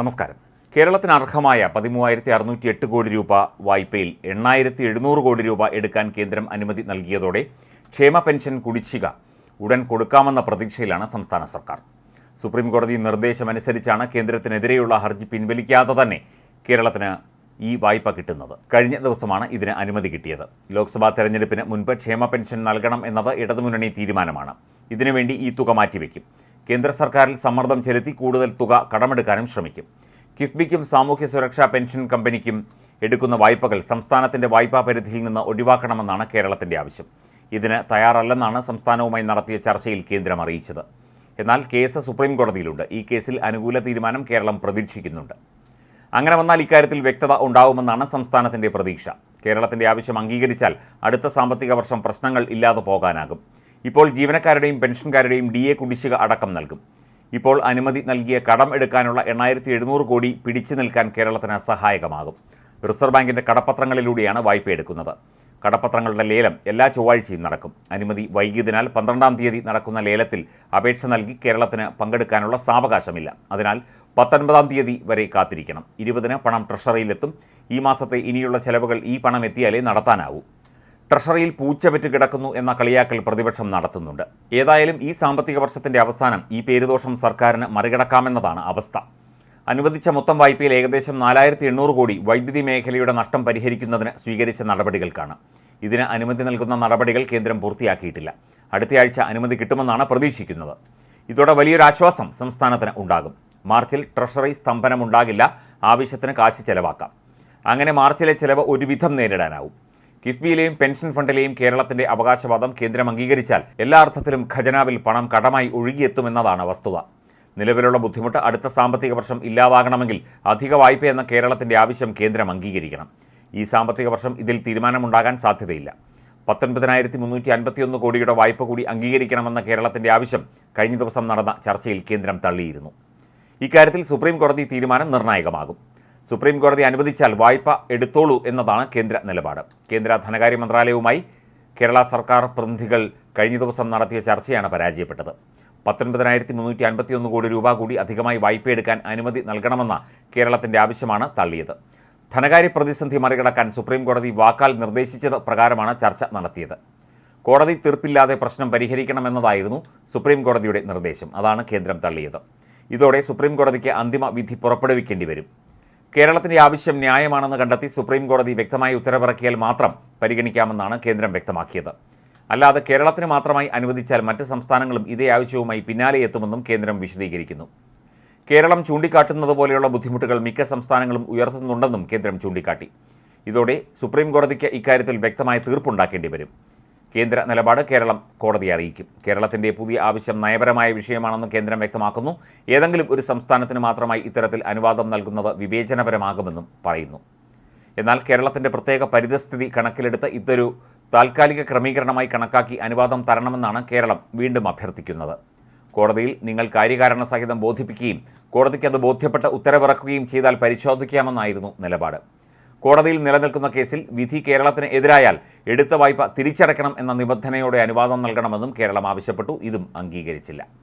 നമസ്കാരം. കേരളത്തിന് അർഹമായ പതിമൂവായിരത്തി അറുന്നൂറ്റി എട്ട് കോടി രൂപ വായ്പയിൽ എണ്ണായിരത്തി എഴുന്നൂറ് കോടി രൂപ എടുക്കാൻ കേന്ദ്രം അനുമതി നൽകിയതോടെ ക്ഷേമ പെൻഷൻ കുടിശ്ശിക ഉടൻ കൊടുക്കാമെന്ന പ്രതീക്ഷയിലാണ് സംസ്ഥാന സർക്കാർ. സുപ്രീം കോടതി നിർദ്ദേശമനുസരിച്ചാണ് കേന്ദ്രത്തിനെതിരെയുള്ള ഹർജി പിൻവലിക്കാതെ തന്നെ കേരളത്തിന് ഈ വായ്പ കിട്ടുന്നത്. കഴിഞ്ഞ ദിവസമാണ് ഇതിന് അനുമതി കിട്ടിയത്. ലോക്സഭാ തെരഞ്ഞെടുപ്പിന് മുൻപ് ക്ഷേമ പെൻഷൻ നൽകണം എന്നത് ഇടതുമുന്നണി തീരുമാനമാണ്. ഇതിനുവേണ്ടി ഈ തുക മാറ്റിവെക്കും. കേന്ദ്ര സർക്കാരിൽ സമ്മർദ്ദം ചെലുത്തി കൂടുതൽ തുക കടമെടുക്കാനും ശ്രമിക്കും. കിഫ്ബിക്കും സാമൂഹ്യ സുരക്ഷാ പെൻഷൻ കമ്പനിക്കും എടുക്കുന്ന വായ്പകൾ സംസ്ഥാനത്തിന്റെ വായ്പാ പരിധിയിൽ നിന്ന് ഒഴിവാക്കണമെന്നാണ് കേരളത്തിന്റെ ആവശ്യം. ഇതിന് തയ്യാറല്ലെന്നാണ് സംസ്ഥാനവുമായി നടത്തിയ ചർച്ചയിൽ കേന്ദ്രം അറിയിച്ചത്. എന്നാൽ കേസ് സുപ്രീം കോടതിയിലുണ്ട് ഈ കേസിൽ അനുകൂല തീരുമാനം കേരളം പ്രതീക്ഷിക്കുന്നുണ്ട്. അങ്ങനെ വന്നാൽ ഇക്കാര്യത്തിൽ വ്യക്തത ഉണ്ടാവുമെന്നാണ് സംസ്ഥാനത്തിന്റെ പ്രതീക്ഷ. കേരളത്തിന്റെ ആവശ്യം അംഗീകരിച്ചാൽ അടുത്ത സാമ്പത്തിക വർഷം പ്രശ്നങ്ങൾ ഇല്ലാതെ പോകാനാകും. ഇപ്പോൾ ജീവനക്കാരുടെയും പെൻഷൻകാരുടെയും ഡി എ കുടിശ്ശിക അടക്കം നൽകും. ഇപ്പോൾ അനുമതി നൽകിയ കടം എടുക്കാനുള്ള എണ്ണായിരത്തി എഴുന്നൂറ് കോടി പിടിച്ചു നിൽക്കാൻ കേരളത്തിന് സഹായകമാകും. റിസർവ് ബാങ്കിന്റെ കടപ്പത്രങ്ങളിലൂടെയാണ് വായ്പ എടുക്കുന്നത്. കടപ്പത്രങ്ങളുടെ ലേലം എല്ലാ ചൊവ്വാഴ്ചയും നടക്കും. അനുമതി വൈകിയതിനാൽ പന്ത്രണ്ടാം തീയതി നടക്കുന്ന ലേലത്തിൽ അപേക്ഷ നൽകി കേരളത്തിന് പങ്കെടുക്കാനുള്ള സാവകാശമില്ല. അതിനാൽ പത്തൊൻപതാം തീയതി വരെ കാത്തിരിക്കണം. ഇരുപതിന് പണം ട്രഷറിയിലെത്തും. ഈ മാസത്തെ ഇനിയുള്ള ചെലവുകൾ ഈ പണം എത്തിയാലേ നടത്താനാവൂ. ട്രഷറിയിൽ പൂച്ചപെറ്റ് കിടക്കുന്നു എന്ന കളിയാക്കൽ പ്രതിപക്ഷം നടത്തുന്നുണ്ട്. ഏതായാലും ഈ സാമ്പത്തിക വർഷത്തിന്റെ അവസാനം ഈ പേരുദോഷം സർക്കാരിന് മറികടക്കാമെന്നതാണ് അവസ്ഥ. അനുവദിച്ച മൊത്തം വായ്പയിൽ ഏകദേശം നാലായിരത്തി എണ്ണൂറ് കോടി വൈദ്യുതി മേഖലയുടെ നഷ്ടം പരിഹരിക്കുന്നതിന് സ്വീകരിച്ച നടപടികൾക്കാണ്. ഇതിന് അനുമതി നൽകുന്ന നടപടികൾ കേന്ദ്രം പൂർത്തിയാക്കിയിട്ടില്ല. അടുത്തയാഴ്ച അനുമതി കിട്ടുമെന്നാണ് പ്രതീക്ഷിക്കുന്നത്. ഇതോടെ വലിയൊരു ആശ്വാസം സംസ്ഥാനത്തിന് ഉണ്ടാകും. മാർച്ചിൽ ട്രഷറി സ്തംഭനമുണ്ടാകില്ല. ആവശ്യത്തിന് കാശ് ചെലവാക്കാം. അങ്ങനെ മാർച്ചിലെ ചെലവ് ഒരുവിധം നേരിടാനാവും. കിഫ്ബിയിലെയും പെൻഷൻ ഫണ്ടിലെയും കേരളത്തിന്റെ അവകാശവാദം കേന്ദ്രം അംഗീകരിച്ചാൽ എല്ലാ അർത്ഥത്തിലും ഖജനാവിൽ പണം കടമായി ഒഴുകിയെത്തുമെന്നതാണ് വസ്തുത. നിലവിലുള്ള ബുദ്ധിമുട്ട് അടുത്ത സാമ്പത്തിക വർഷം ഇല്ലാതാകണമെങ്കിൽ അധിക വായ്പ എന്ന കേരളത്തിന്റെ ആവശ്യം കേന്ദ്രം അംഗീകരിക്കണം. ഈ സാമ്പത്തിക വർഷം ഇതിൽ തീരുമാനമുണ്ടാകാൻ സാധ്യതയില്ല. പത്തൊൻപതിനായിരത്തി മുന്നൂറ്റി അൻപത്തിയൊന്ന് കോടിയുടെ വായ്പ കൂടി അംഗീകരിക്കണമെന്ന കേരളത്തിന്റെ ആവശ്യം കഴിഞ്ഞ ദിവസം നടന്ന ചർച്ചയിൽ കേന്ദ്രം തള്ളിയിരുന്നു. ഇക്കാര്യത്തിൽ സുപ്രീം കോടതി തീരുമാനം നിർണായകമാകും. സുപ്രീം കോടതി അനുവദിച്ചാൽ വായ്പ എടുത്തോളൂ എന്നതാണ് കേന്ദ്ര നിലപാട്. കേന്ദ്ര ധനകാര്യ മന്ത്രാലയവുമായി കേരള സർക്കാർ പ്രതിനിധികൾ കഴിഞ്ഞ ദിവസം നടത്തിയ ചർച്ചയാണ് പരാജയപ്പെട്ടത്. പത്തൊൻപതിനായിരത്തി മുന്നൂറ്റി അൻപത്തിയൊന്ന് കോടി രൂപ കൂടി അധികമായി വായ്പയെടുക്കാൻ അനുമതി നൽകണമെന്ന കേരളത്തിന്റെ ആവശ്യമാണ് തള്ളിയത്. ധനകാര്യ പ്രതിസന്ധി മറികടക്കാൻ സുപ്രീം കോടതി വാക്കാൽ നിർദ്ദേശിച്ചത് പ്രകാരമാണ് ചർച്ച നടത്തിയത്. കോടതി തീർപ്പില്ലാതെ പ്രശ്നം പരിഹരിക്കണമെന്നതായിരുന്നു സുപ്രീം കോടതിയുടെ നിർദ്ദേശം. അതാണ് കേന്ദ്രം തള്ളിയത്. ഇതോടെ സുപ്രീം കോടതിക്ക് അന്തിമ വിധി പുറപ്പെടുവിക്കേണ്ടി വരും. കേരളത്തിന്റെ ആവശ്യം ന്യായമാണെന്ന് കണ്ടെത്തി സുപ്രീം കോടതി വ്യക്തമായി ഉത്തരവിറക്കിയാൽ മാത്രം പരിഗണിക്കാമെന്നാണ് കേന്ദ്രം വ്യക്തമാക്കിയത്. അല്ലാതെ കേരളത്തിന് മാത്രമായി അനുവദിച്ചാൽ മറ്റ് സംസ്ഥാനങ്ങളും ഇതേ ആവശ്യവുമായി പിന്നാലെ എത്തുമെന്നും കേന്ദ്രം വിശദീകരിക്കുന്നു. കേരളം ചൂണ്ടിക്കാട്ടുന്നത് പോലെയുള്ള ബുദ്ധിമുട്ടുകൾ മിക്ക സംസ്ഥാനങ്ങളും ഉയർത്തുന്നുണ്ടെന്നും കേന്ദ്രം ചൂണ്ടിക്കാട്ടി. ഇതോടെ സുപ്രീം കോടതിക്ക് ഇക്കാര്യത്തിൽ വ്യക്തമായ തീർപ്പുണ്ടാക്കേണ്ടി വരും. കേന്ദ്ര നിലപാട് കേരളം കോടതിയെ അറിയിക്കും. കേരളത്തിന്റെ പുതിയ ആവശ്യം നയപരമായ വിഷയമാണെന്ന് കേന്ദ്രം വ്യക്തമാക്കുന്നു. ഏതെങ്കിലും ഒരു സംസ്ഥാനത്തിന് മാത്രമായി ഇത്തരത്തിൽ അനുവാദം നൽകുന്നത് വിവേചനപരമാകുമെന്നും പറയുന്നു. എന്നാൽ കേരളത്തിന്റെ പ്രത്യേക പരിതസ്ഥിതി കണക്കിലെടുത്ത് ഇതൊരു താൽക്കാലിക ക്രമീകരണമായി കണക്കാക്കി അനുവാദം തരണമെന്നാണ് കേരളം വീണ്ടും അഭ്യർത്ഥിക്കുന്നത്. കോടതിയിൽ നിങ്ങൾ കാര്യകാരണ സഹിതം ബോധിപ്പിക്കുകയും കോടതിക്ക് അത് ബോധ്യപ്പെട്ട് ഉത്തരവിറക്കുകയും ചെയ്താൽ പരിശോധിക്കാമെന്നായിരുന്നു നിലപാട്. കോടതിയിൽ നിലനിൽക്കുന്ന കേസിൽ വിധി കേരളത്തിന് എതിരായാൽ എടുത്ത വായ്പ തിരിച്ചടയ്ക്കണം എന്ന നിബന്ധനയോടെ അനുവാദം നൽകണമെന്നും കേരളം ആവശ്യപ്പെട്ടു. ഇതും അംഗീകരിച്ചില്ല.